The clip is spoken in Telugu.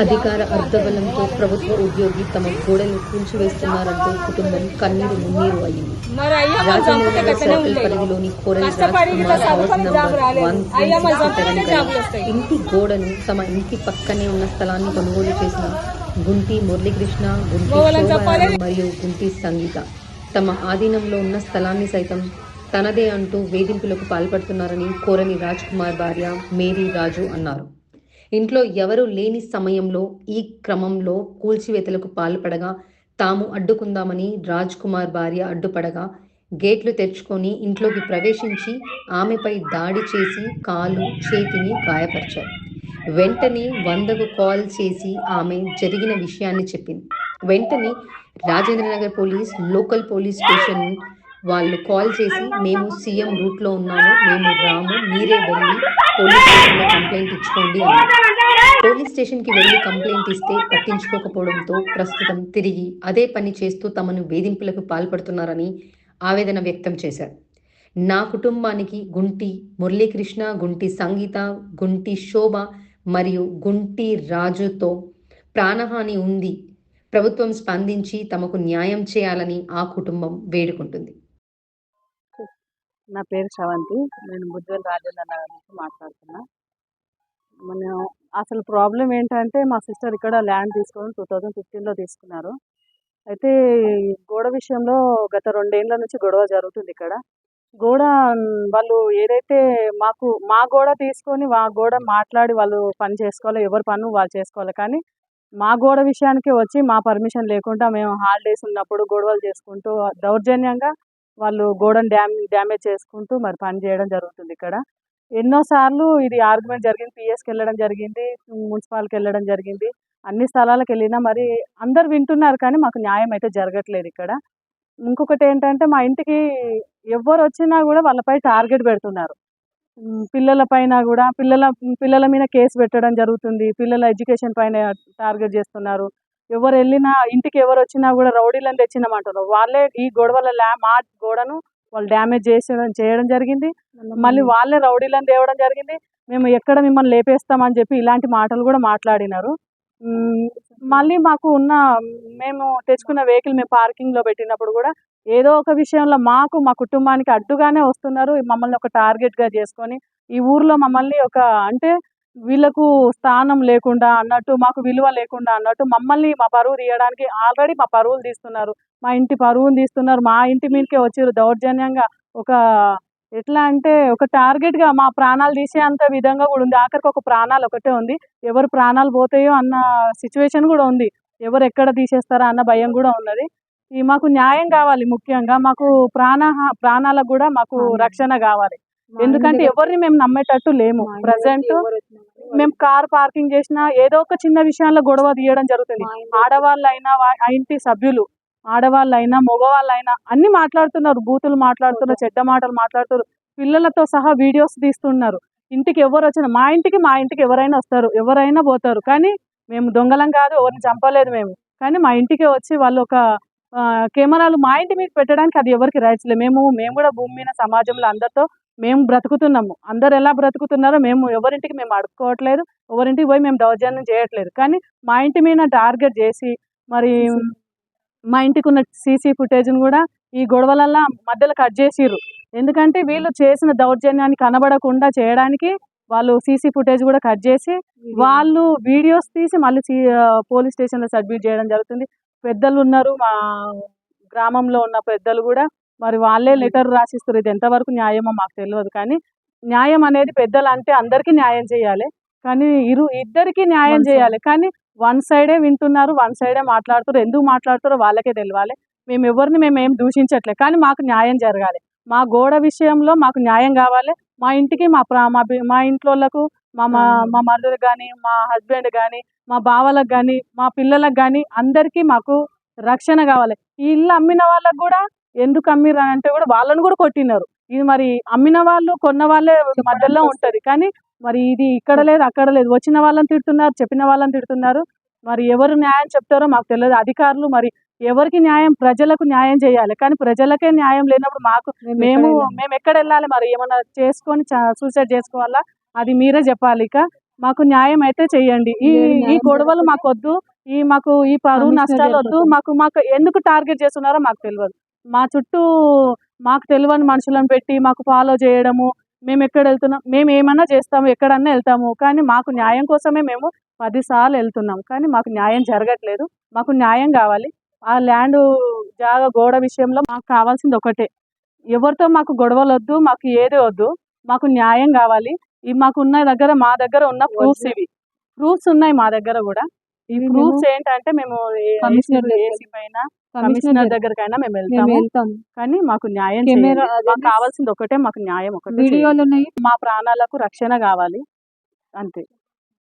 అధికార అర్ధబలంతో ప్రభుత్వ ఉద్యోగి తమ గోడలు కూల్చివేస్తున్నారంటూ కుటుంబం కన్నీరు మున్నీరు అయింది సర్కిల్ పరిధిలోని కోరల్. ఇంటి గోడను తమ ఇంటి పక్కనే ఉన్న స్థలాన్ని కొనుగోలు చేసిన గుంటి మురళీకృష్ణ గుంటి. మరియు గుంటి సంగీత తమ ఆధీనంలో ఉన్న స్థలాన్ని సైతం తనదే అంటూ వేధింపులకు పాల్పడుతున్నారని కోరని రాజ్ కుమార్ భార్య మేరీ రాజు అన్నారు ఇంట్లో ఎవరూ లేని సమయంలో ఈ క్రమంలో కూల్చివేతలకు పాల్పడగా తాము అడ్డుకుందామని రాజ్ కుమార్ భార్య అడ్డుపడగా గేట్లు తెరుచుకొని ఇంట్లోకి ప్రవేశించి ఆమెపై దాడి చేసి కాలు చేతిని గాయపరిచారు. వెంటనే వందకు కాల్ చేసి ఆమె జరిగిన విషయాన్ని చెప్పింది. వెంటనే Rajendranagar police local police station వాళ్ళు కాల్ చేసి మేము సీఎం రూట్లో ఉన్నాము మేము రాము మీరే వెళ్ళి పోలీస్ స్టేషన్లో కంప్లైంట్ ఇచ్చుకోండి అన్నారు. పోలీస్ స్టేషన్కి వెళ్ళి కంప్లైంట్ ఇస్తే పట్టించుకోకపోవడంతో ప్రస్తుతం తిరిగి అదే పని చేస్తూ తమను వేధింపులకు పాల్పడుతున్నారని ఆవేదన వ్యక్తం చేశారు. నా కుటుంబానికి గుంటి మురళీకృష్ణ గుంటి సంగీత గుంటి శోభ మరియు గుంటి రాజుతో ప్రాణహాని ఉంది. ప్రభుత్వం స్పందించి తమకు న్యాయం చేయాలని ఆ కుటుంబం వేడుకుంటుంది. నా పేరు శ్రవంతి. నేను బుద్ధివేల్ రాజేంద్ర నగర్ నుంచి మాట్లాడుతున్నా. మన అసలు ప్రాబ్లం ఏంటంటే మా సిస్టర్ ఇక్కడ ల్యాండ్ తీసుకొని టూ థౌజండ్ ఫిఫ్టీన్లో తీసుకున్నారు. అయితే గోడ విషయంలో గత రెండేళ్ళ నుంచి గొడవ జరుగుతుంది ఇక్కడ. గోడ వాళ్ళు ఏదైతే మాకు మా గోడ తీసుకొని మా గోడ మాట్లాడి వాళ్ళు పని చేసుకోవాలి ఎవరి పను వాళ్ళు చేసుకోవాలి. కానీ మా గోడ విషయానికి వచ్చి మా పర్మిషన్ లేకుండా మేము హాలిడేస్ ఉన్నప్పుడు గొడవలు చేసుకుంటూ దౌర్జన్యంగా వాళ్ళు గోడను డ్యామ్ డ్యామేజ్ చేసుకుంటూ మరి పని చేయడం జరుగుతుంది ఇక్కడ. ఎన్నోసార్లు ఇది ఆర్గ్యుమెంట్ జరిగింది పిఎస్కి వెళ్ళడం జరిగింది మున్సిపాల్కి వెళ్ళడం జరిగింది. అన్ని స్థలాలకు వెళ్ళినా మరి అందరు వింటున్నారు కానీ మాకు న్యాయం అయితే జరగట్లేదు ఇక్కడ. ఇంకొకటి ఏంటంటే మా ఇంటికి ఎవరు వచ్చినా కూడా వాళ్ళపై టార్గెట్ పెడుతున్నారు. పిల్లల పైన కూడా పిల్లల పిల్లల మీద కేసు పెట్టడం జరుగుతుంది పిల్లల ఎడ్యుకేషన్ పైన టార్గెట్ చేస్తున్నారు. ఎవరు వెళ్ళినా ఇంటికి ఎవరు వచ్చినా కూడా రౌడీలను తెచ్చినామంటారు వాళ్ళే ఈ గొడవల ల్యా మా గోడను వాళ్ళు డ్యామేజ్ చేసేయడం చేయడం జరిగింది. మళ్ళీ వాళ్ళే రౌడీలను తేవడం జరిగింది. మేము ఎక్కడ మిమ్మల్ని లేపేస్తామని చెప్పి ఇలాంటి మాటలు కూడా మాట్లాడినారు. మళ్ళీ మాకు ఉన్న మేము తెచ్చుకున్న వెహికల్ మేము పార్కింగ్లో పెట్టినప్పుడు కూడా ఏదో ఒక విషయంలో మాకు మా కుటుంబానికి అడ్డుగానే వస్తున్నారు. మమ్మల్ని ఒక టార్గెట్గా చేసుకొని ఈ ఊర్లో మమ్మల్ని ఒక అంటే వీళ్ళకు స్థానం లేకుండా అన్నట్టు మాకు విలువ లేకుండా అన్నట్టు మమ్మల్ని మా పరువు తీయడానికి ఆల్రెడీ మా పరువులు తీస్తున్నారు. మా ఇంటి పరువులు తీస్తున్నారు. మా ఇంటి మీదకే వచ్చి దౌర్జన్యంగా ఒక ఎట్లా అంటే ఒక టార్గెట్గా మా ప్రాణాలు తీసేంత విధంగా కూడా ఉంది. ఆఖరికి ఒక ప్రాణాలు ఒకటే ఉంది. ఎవరు ప్రాణాలు పోతాయో అన్న సిచ్యువేషన్ కూడా ఉంది. ఎవరు ఎక్కడ తీసేస్తారా అన్న భయం కూడా ఉన్నది. ఈ మాకు న్యాయం కావాలి ముఖ్యంగా. మాకు ప్రాణ ప్రాణాలకు కూడా మాకు రక్షణ కావాలి. ఎందుకంటే ఎవరిని మేము నమ్మేటట్టు లేము. ప్రజెంట్ మేము కార్ పార్కింగ్ చేసినా ఏదో ఒక చిన్న విషయాల్లో గొడవ తీయడం జరుగుతుంది. ఆడవాళ్ళైనా ఇంటి సభ్యులు ఆడవాళ్ళైనా మగవాళ్ళైనా అన్ని మాట్లాడుతున్నారు. బూతులు మాట్లాడుతున్నారు చెడ్డ మాటలు మాట్లాడుతున్నారు. పిల్లలతో సహా వీడియోస్ తీస్తున్నారు. ఇంటికి ఎవరు వచ్చినా మా ఇంటికి మా ఇంటికి ఎవరైనా వస్తారు. ఎవరైనా పోతారు. కానీ మేము దొంగలం కాదు ఎవరిని చంపలేదు మేము. కానీ మా ఇంటికి వచ్చి వాళ్ళు ఒక కెమెరాలు మా ఇంటి మీద పెట్టడానికి అది ఎవరికి రైట్స్ లేదు మేము మేము కూడా భూమి మీద సమాజంలో అందరితో మేము బ్రతుకుతున్నాము. అందరు ఎలా బ్రతుకుతున్నారో మేము ఎవరింటికి మేము అడుక్కోవట్లేదు. ఎవరింటికి పోయి మేము దౌర్జన్యం చేయట్లేదు. కానీ మా ఇంటి మీద టార్గెట్ చేసి మరి మా ఇంటికి ఉన్న సీసీ ఫుటేజ్ని కూడా ఈ గొడవలల్ల మధ్యలో కట్ చేసిర్రు. ఎందుకంటే వీళ్ళు చేసిన దౌర్జన్యాన్ని కనబడకుండా చేయడానికి వాళ్ళు సీసీ ఫుటేజ్ కూడా కట్ చేసి వాళ్ళు వీడియోస్ తీసి మళ్ళీ పోలీస్ స్టేషన్లో సబ్మిట్ చేయడం జరుగుతుంది. పెద్దలు ఉన్నారు మా గ్రామంలో ఉన్న పెద్దలు కూడా మరి వాళ్ళే లెటర్ రాసిస్తారు. ఇది ఎంతవరకు న్యాయమో మాకు తెలియదు కానీ న్యాయం అనేది పెద్దలు అంటే అందరికీ న్యాయం చేయాలి. కానీ ఇరు ఇద్దరికి న్యాయం చేయాలి. కానీ వన్ సైడే వింటున్నారు వన్ సైడే మాట్లాడుతారు. ఎందుకు మాట్లాడుతారో వాళ్ళకే తెలియాలి మేము ఎవరిని మేము ఏం దూషించట్లేదు కానీ మాకు న్యాయం జరగాలి. మా గోడ విషయంలో మాకు న్యాయం కావాలి. మా ఇంటికి మా ప్రా మా మా ఇంట్లోళ్ళకు మా మా మా మదర్ కానీ మా హస్బెండ్ కానీ మా బావలకు కానీ మా పిల్లలకు కానీ అందరికీ మాకు రక్షణ కావాలి. ఈ ఇల్లు అమ్మిన వాళ్ళకు కూడా ఎందుకు అమ్మిర్రు అని అంటే కూడా వాళ్ళని కూడా కొట్టినారు. ఇది మరి అమ్మిన వాళ్ళు కొన్న వాళ్ళే మధ్యలో ఉంటది. కానీ మరి ఇది ఇక్కడ లేదు అక్కడ లేదు. వచ్చిన వాళ్ళని తిడుతున్నారు చెప్పిన వాళ్ళని తిడుతున్నారు. మరి ఎవరు న్యాయం చెప్తారో మాకు తెలియదు. అధికారులు మరి ఎవరికి న్యాయం ప్రజలకు న్యాయం చేయాలి. కానీ ప్రజలకే న్యాయం లేనప్పుడు మాకు మేము మేము ఎక్కడ వెళ్ళాలి? మరి? ఏమన్నా చేసుకొని సూసైడ్ చేసుకోవాలా? అది మీరే చెప్పాలి ఇక. మాకు న్యాయం అయితే చెయ్యండి ఈ ఈ గొడవలు మాకు వద్దు ఈ మాకు ఈ పరువు నష్టాలు వద్దు. మాకు మాకు ఎందుకు టార్గెట్ చేస్తున్నారో మాకు తెలియదు. మా చుట్టూ మాకు తెలియని మనుషులను పెట్టి మాకు ఫాలో చేయడము మేము ఎక్కడ వెళ్తున్నాం మేము ఏమన్నా చేస్తాము ఎక్కడన్నా వెళ్తాము కానీ మాకు న్యాయం కోసమే మేము పదిసార్లు వెళ్తున్నాం కానీ మాకు న్యాయం జరగట్లేదు మాకు న్యాయం కావాలి. ఆ ల్యాండ్ జాగ గోడ విషయంలో మాకు కావాల్సింది ఒకటే. ఎవరితో మాకు గొడవలు వద్దు మాకు ఏది వద్దు మాకు న్యాయం కావాలి. ఈ మాకు ఉన్న దగ్గర మా దగ్గర ఉన్న ప్రూఫ్స్ ఇవి. ప్రూఫ్స్ ఉన్నాయి మా దగ్గర కూడా. ఇవి ప్రూఫ్స్ ఏంటంటే మేము కమిషనర్ ఏసీ పైన కమిషనర్ దగ్గరకైనా మేము వెళ్తాము. వెళ్తాం కానీ మాకు న్యాయం మాకు కావాల్సింది ఒకటే మాకు న్యాయం ఒకటే. వీడియోలు ఉన్నాయి. మా ప్రాణాలకు రక్షణ కావాలి. అంతే.